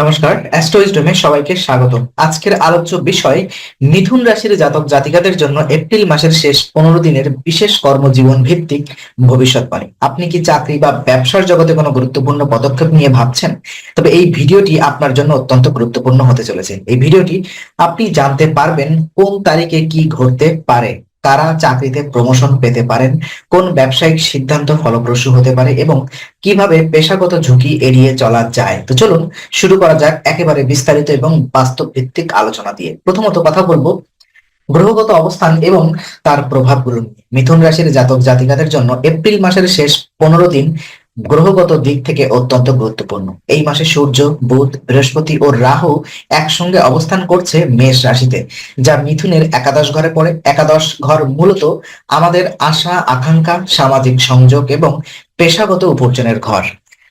নমস্কার অ্যাস্ট্রোইজডমে সবাইকে স্বাগত আজকের আলোচ্য বিষয়, মিথুন রাশির জাতক জাতিকাদের জন্য এপ্রিল মাসের শেষ পনেরো দিনের বিশেষ কর্মজীবন ভিত্তিক ভবিষ্যৎবাণী। আপনি কি চাকরি বা ব্যবসার জগতে কোনো গুরুত্বপূর্ণ পদক্ষেপ নিয়ে ভাবছেন? তবে এই ভিডিওটি আপনার জন্য অত্যন্ত গুরুত্বপূর্ণ হতে চলেছে। এই ভিডিওটি আপনি জানতে পারবেন কোন তারিখে কি ঘটতে পারে। কারা চাকরিতে প্রমোশন পেতে পারেন, কোন ব্যবসায়িক সিদ্ধান্ত ফলপ্রসূ হতে পারে এবং কীভাবে পেশাগত ঝুঁকি এড়িয়ে চলা যায়। তো চলুন শুরু করা যাক একেবারে বিস্তারিত এবং বাস্তব ভিত্তিক আলোচনা দিয়ে। প্রথমত কথা বলব গ্রহগত অবস্থান এবং তার প্রভাবগুলো নিয়ে। মিথুন রাশির জাতক জাতিকাদের জন্য এপ্রিল মাসের শেষ পনেরো দিন গ্রহগত দিক থেকে অত্যন্ত গুরুত্বপূর্ণ। এই মাসে সূর্য, বুধ, বৃহস্পতি ও রাহু একসঙ্গে অবস্থান করছে মেষ রাশিতে, যা মিথুনের একাদশ ঘরে পড়ে। একাদশ ঘর মূলত আমাদের আশা, আকাঙ্ক্ষা, সামাজিক সংযোগ এবং পেশাগত উপার্জনের ঘর।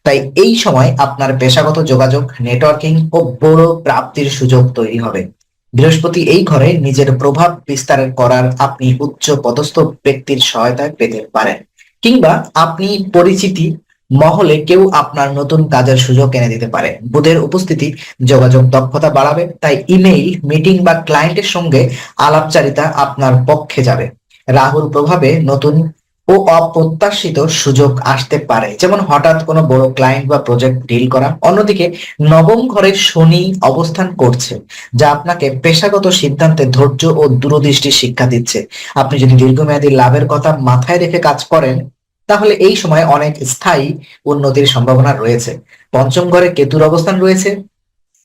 তাই এই সময় আপনার পেশাগত যোগাযোগ, নেটওয়ার্কিং ও বড় প্রাপ্তির সুযোগ তৈরি হবে। বৃহস্পতি এই ঘরে নিজের প্রভাব বিস্তার করার আপনি উচ্চ পদস্থ ব্যক্তির সহায়তা পেতে পারেন। কিংবা আপনি পরিচিতি মহলে কেউ আপনার নতুন কাজের সুযোগ এনে দিতে পারে। বুধের উপস্থিতি, যোগাযোগ দক্ষতা বাড়াবে, তাই ইমেইল, মিটিং বা ক্লায়েন্টের সঙ্গে আলাপচারিতা আপনার পক্ষে যাবে। রাহুর প্রভাবে নতুন ও অপ্রত্যাশিত সুযোগ আসতে পারে, যেমন হঠাৎ কোনো বড় ক্লায়েন্ট বা প্রজেক্ট ডিল করা। অন্যদিকে, নবম ঘরে শনি অবস্থান করছে, যা আপনাকে পেশাগত সিদ্ধান্তে ধৈর্য ও দূরদৃষ্টি শিক্ষা দিচ্ছে। আপনি যদি দীর্ঘমেয়াদী লাভের কথা মাথায় রেখে কাজ করেন তাহলে এই সময় অনেক স্থায়ী উন্নতির সম্ভাবনা রয়েছে। পঞ্চম ঘরে কেতুর অবস্থান রয়েছে,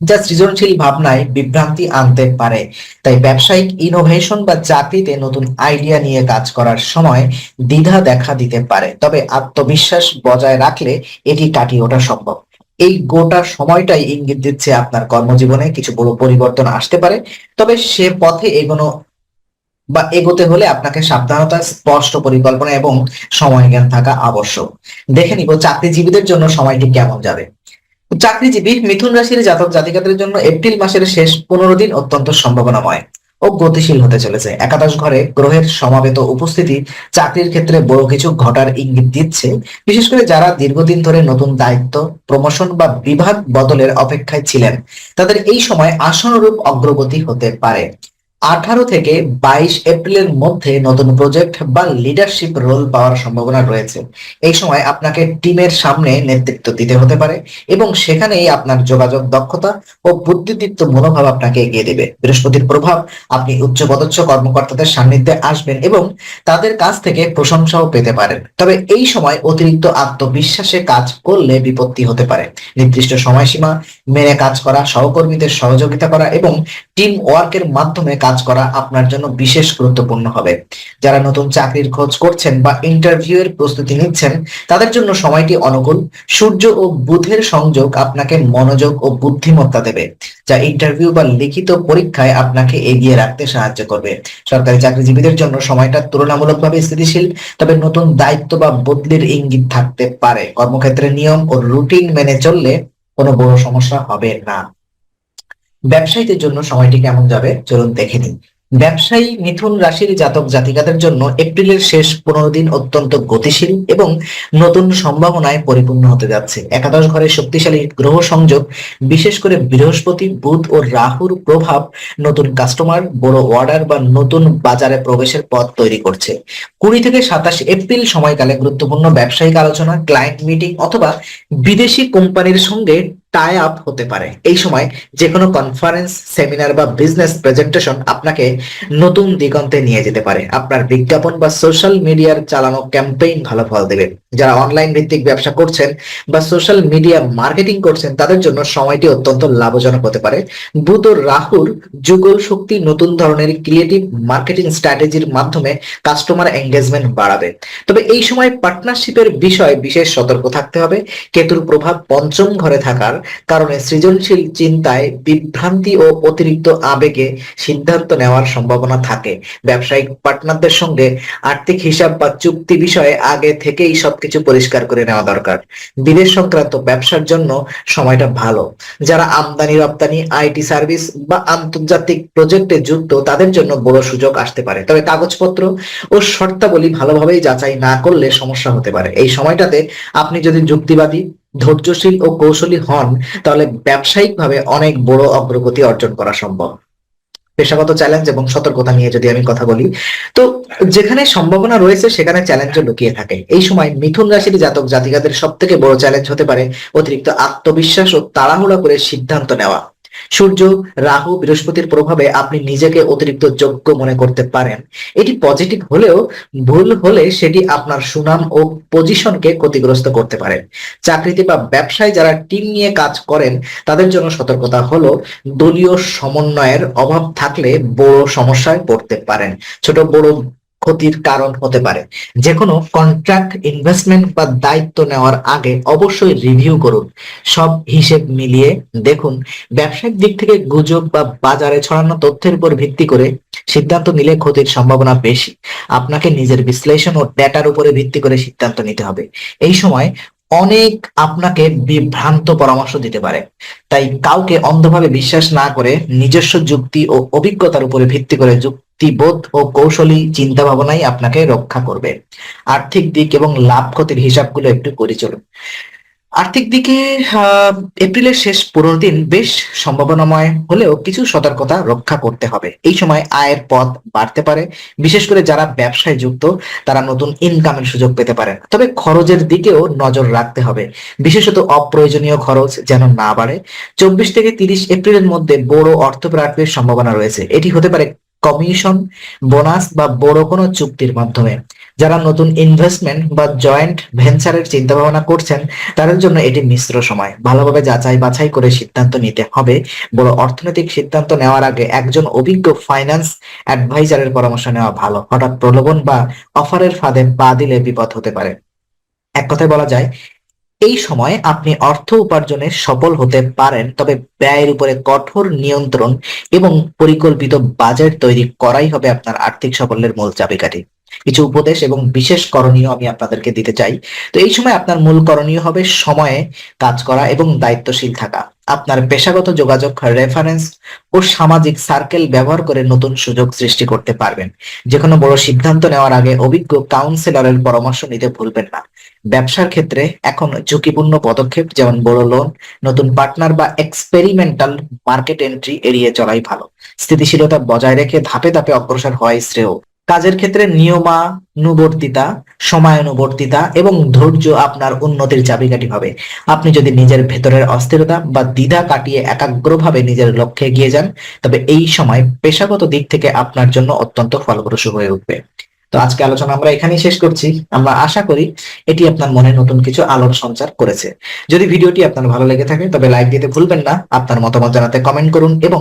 যা সৃজনশীল ভাবনায় বিভ্রান্তি আনতে পারে। তাই ব্যবসায়িক ইনোভেশন বা চাকরিতে নতুন আইডিয়া নিয়ে কাজ করার সময় দ্বিধা দেখা দিতে পারে। তবে আত্মবিশ্বাস বজায় রাখলে এটি কাটিয়ে ওঠা সম্ভব। এই গোটা সময়টাই ইঙ্গিত দিচ্ছে আপনার কর্মজীবনে কিছু বড় পরিবর্তন আসতে পারে। তবে সে পথে এগোনো বা এগোতে হলে আপনাকে সাবধানতা, স্পষ্ট পরিকল্পনা এবং সময় জ্ঞান থাকা আবশ্যক। দেখে নিব চাকরিজীবীদের জন্য সময়টি কেমন যাবে। চাকরিজীবী মিথুন রাশির জাতক জাতিকাদের জন্য এপ্রিল মাসের শেষ পনেরো দিন অত্যন্ত সম্ভাবনাময় ও গতিশীল হতে চলেছে। একাদশ ঘরে গ্রহের সমাবেত উপস্থিতি চাকরির ক্ষেত্রে বড় কিছু ঘটার ইঙ্গিত দিচ্ছে। বিশেষ করে যারা দীর্ঘদিন ধরে নতুন দায়িত্ব, প্রমোশন বা বিভাগ বদলের অপেক্ষায় ছিলেন, তাদের এই সময় আশানুরূপ অগ্রগতি হতে পারে। আঠারো থেকে বাইশ এপ্রিলের মধ্যে নতুন প্রজেক্ট বা লিডারশিপ রোল পাওয়ার সম্ভাবনা রয়েছে। এই সময় আপনাকে টিমের সামনে নেতৃত্ব দিতে হতে পারে এবং সেখানেই আপনার যোগাযোগ দক্ষতা ও বুদ্ধিদীপ্ত মনোভাব আপনাকে এগিয়ে দেবে। বৃহস্পতির প্রভাব, আপনি উচ্চ পদচ্ছ কর্মকর্তাদের সান্নিধ্যে আসবেন এবং তাদের কাছ থেকে প্রশংসাও পেতে পারেন। তবে এই সময় অতিরিক্ত আত্মবিশ্বাসে কাজ করলে বিপত্তি হতে পারে। নির্দিষ্ট সময়সীমা মেনে কাজ করা, সহকর্মীদের সহযোগিতা করা এবং টিম ওয়ার্কের মাধ্যমে কাজ করা আপনার জন্য বিশেষ গুরুত্বপূর্ণ হবে। যারা নতুন চাকরির খোঁজ করছেন বা ইন্টারভিউ এর প্রস্তুতি নিচ্ছেন, তাদের জন্য সময়টি অনুকূল। সূর্য ও বুধের সংযোগ আপনাকে মনোযোগ ও বুদ্ধিমত্তা দেবে, যা ইন্টারভিউ বা লিখিত পরীক্ষায় আপনাকে এগিয়ে রাখতে সাহায্য করবে। সরকারি চাকরিজীবীদের জন্য সময়টা তুলনামূলকভাবে স্থিতিশীল, তবে নতুন দায়িত্ব বা বদলির ইঙ্গিত থাকতে পারে। কর্মক্ষেত্রে নিয়ম ও রুটিন মেনে চললে কোনো বড় সমস্যা হবে না। ব্যবসায়ীদের জন্য সময়টি কেমন যাবে? চলুন দেখে নিন ব্যবসায়ী মিথুন রাশির জাতক জাতিকাদের জন্য এপ্রিলের শেষ পনেরো দিন অত্যন্ত গতিশীল এবং নতুন সম্ভাবনায় পরিপূর্ণ হতে যাচ্ছে। একাদশ ঘরে শক্তিশালী গ্রহ সংযোগ, বিশেষ করে বৃহস্পতি, বুধ ও রাহুর প্রভাব নতুন কাস্টমার, বড় অর্ডার বা নতুন বাজারে প্রবেশের পথ তৈরি করছে। কুড়ি থেকে সাতাশ এপ্রিল সময়কালে গুরুত্বপূর্ণ ব্যবসায়িক আলোচনা, ক্লায়েন্ট মিটিং অথবা বিদেশি কোম্পানির সঙ্গে টাই আপ হতে পারে। এই সময় যে কোনো কনফারেন্স সেমিনার বা বিজনেস প্রেজেন্টেশন আপনাকে নতুন দিগন্তে নিয়ে যেতে পারে। আপনার বিজ্ঞাপন বা সোশ্যাল মিডিয়ার চালানো ক্যাম্পেইন ভালো ফল দেবে। যারা অনলাইন ভিত্তিক ব্যবসা করছেন বা সোশ্যাল মিডিয়া মার্কেটিং করছেন, তাদের জন্য সময়টি অত্যন্ত লাভজনক হতে পারে। বুধ রাহুর যুগল শক্তি নতুন ধরনের ক্রিয়েটিভ মার্কেটিং স্ট্র্যাটেজির মাধ্যমে কাস্টমার এঙ্গেজমেন্ট বাড়াবে। তবে এই সময় পার্টনারশিপের বিষয়ে বিশেষ সতর্ক থাকতে হবে। কেতুর প্রভাব পঞ্চম ঘরে থাকার কারণে সৃজনশীল চিন্তায় বিভ্রান্তি ও অতিরিক্ত আবেগে সিদ্ধান্ত নেওয়ার সম্ভাবনা থাকে। ব্যবসায়িক পার্টনারদের সঙ্গে আর্থিক হিসাব বা চুক্তি বিষয়ে আগে থেকেই সবকিছু পরিষ্কার করে নেওয়া দরকার। বিদেশ সংক্রান্ত ব্যবসার জন্য সময়টা ভালো। যারা আমদানি, রপ্তানি, আইটি সার্ভিস বা আন্তর্জাতিক প্রজেক্টে যুক্ত, তাদের জন্য বড় সুযোগ আসতে পারে। তবে কাগজপত্র ও শর্তাবলী ভালোভাবেই যাচাই না করলে সমস্যা হতে পারে। এই সময়টাতে আপনি যদি যুক্তিবাদী, ধৈর্যশীল ও কৌশলী হন, তাহলে ব্যবসায়িকভাবে অনেক বড় অগ্রগতি অর্জন করা সম্ভব। পেশাগত চ্যালেঞ্জ এবং সতর্কতা নিয়ে যদি আমি কথা বলি, তো যেখানে সম্ভাবনা রয়েছে সেখানে চ্যালেঞ্জও লুকিয়ে থাকে। এই সময় মিথুন রাশির জাতক জাতিকাদের সব থেকে বড় চ্যালেঞ্জ হতে পারে অতিরিক্ত আত্মবিশ্বাস ও তাড়াহুড়া করে সিদ্ধান্ত নেওয়া। সূর্য, রাহু, বৃহস্পতির প্রভাবে আপনি নিজেকে অতিরিক্ত যোগ্য মনে করতে পারেন। এটি পজিটিভ হলেও ভুল হলে সেটি আপনার সুনাম ও পজিশনকে ক্ষতিগ্রস্ত করতে পারে। চাকরিতে বা ব্যবসায় যারা টিম নিয়ে কাজ করেন, তাদের জন্য সতর্কতা হলো দলীয় সমন্বয়ের অভাব থাকলে বড় সমস্যায় পড়তে পারেন। ছোট বড় ক্ষতির কারণ হতে পারে। যে কোনো কন্ট্রাক্ট ইনভেস্টমেন্ট বা দায়িত্ব নেওয়ার আগে অবশ্যই রিভিউ করুন। সব হিসেব মিলিয়ে দেখুন, ব্যবসায়িক দিক থেকে গুজব বা বাজারে ছড়ানো তথ্যের উপর ভিত্তি করে সিদ্ধান্ত নিলে ক্ষতির সম্ভাবনা বেশি। আপনাকে নিজের বিশ্লেষণ ও ডেটার উপরে ভিত্তি করে সিদ্ধান্ত নিতে হবে। এই সময় অনেক আপনাকে বিভ্রান্ত পরামর্শ দিতে পারে। তাই কাউকে অন্ধভাবে বিশ্বাস না করে নিজস্ব যুক্তি ও অভিজ্ঞতার উপরে ভিত্তি করে যুক্তিবোধ ও কৌশলী চিন্তা ভাবনাই আপনাকে রক্ষা করবে। আর্থিক দিক এবং লাভ ক্ষতির হিসাবগুলো একটু করে চলুন। আর্থিক দিকে এপ্রিলের শেষ পনেরো দিন বেশ সম্ভাবনাময় হলেও কিছু সতর্কতা রক্ষা করতে হবে। এই সময় আয়ের পথ বাড়তে পারে। বিশেষ করে যারা ব্যবসায় যুক্ত, তারা নতুন ইনকামের সুযোগ পেতে পারেন। তবে খরচের দিকেও নজর রাখতে হবে। বিশেষত অপ্রয়োজনীয় খরচ যেন না বাড়ে। চব্বিশ থেকে তিরিশ এপ্রিলের মধ্যে বড় অর্থ প্রাপ্তির সম্ভাবনা রয়েছে। এটি হতে পারে কমিশন, বোনাস বা বড় কোনো চুক্তির মাধ্যমে। যারা নতুন ইনভেস্টমেন্ট বা জয়েন্ট ভেঞ্চারের চিন্তা ভাবনা করছেন, তাদের জন্য এটি মিশ্র সময়। ভালোভাবে যাচাই বাছাই করে সিদ্ধান্ত নিতে হবে। বড় অর্থনৈতিক সিদ্ধান্ত নেওয়ার আগে একজন অভিজ্ঞ ফাইন্যান্স অ্যাডভাইজারের পরামর্শ নেওয়া ভালো। হঠাৎ প্রলোভন বা অফারের ফাঁদে পা দিলে বিপদ হতে পারে। এক কথায় বলা যায় এই সময় আপনি অর্থ উপার্জনে সফল হতে পারেন, তবে ব্যয়ের উপরে কঠোর নিয়ন্ত্রণ এবং পরিকল্পিত বাজেট তৈরি করাই হবে আপনার আর্থিক সাফল্যের মূল চাবিকাঠি। কিছু উপদেশ এবং বিশেষ করণীয় আমি আপনাদেরকে দিতে চাই। তো এই সময় আপনার মূল করণীয় হবে সময়ে কাজ করা এবং দায়িত্বশীল থাকা। আপনার পেশাগত যোগাযোগ রেফারেন্স ও সামাজিক সার্কেল ব্যবহার করে নতুন সুযোগ সৃষ্টি করতে পারবেন। যে কোনো বড় সিদ্ধান্ত নেওয়ার আগে অভিজ্ঞ কাউন্সিলরের পরামর্শ নিতে ভুলবেন না। ব্যবসার ক্ষেত্রে এখন ঝুঁকিপূর্ণ পদক্ষেপ, যেমন বড় লোন নতুন পার্টনার বা এক্সপেরিমেন্টাল মার্কেট এন্ট্রি এড়িয়ে চলাই ভালো। স্থিতিশীলতা বজায় রেখে ধাপে ধাপে অগ্রসর হওয়াই শ্রেয়। কাজের ক্ষেত্রে নিয়মানুবর্তিতা, সময়ানুবর্তিতা এবং ধৈর্য আপনার উন্নতির চাবিকাঠি হবে। আপনি যদি নিজের ভেতরের অস্থিরতা বা দ্বিধা কাটিয়ে একাগ্রভাবে নিজের লক্ষ্যে এগিয়ে যান, তবে এই সময় পেশাগত দিক থেকে আপনার জন্য অত্যন্ত ফলপ্রসূ হয়ে উঠবে। তো আজকে আলোচনা আমরা এখানেই শেষ করছি। আমরা আশা করি এটি আপনার মনে নতুন কিছু আলোর সঞ্চার করেছে। যদি ভিডিওটি আপনার ভালো লেগে থাকে, তবে লাইক দিতে ভুলবেন না। আপনার মতামত জানাতে কমেন্ট করুন এবং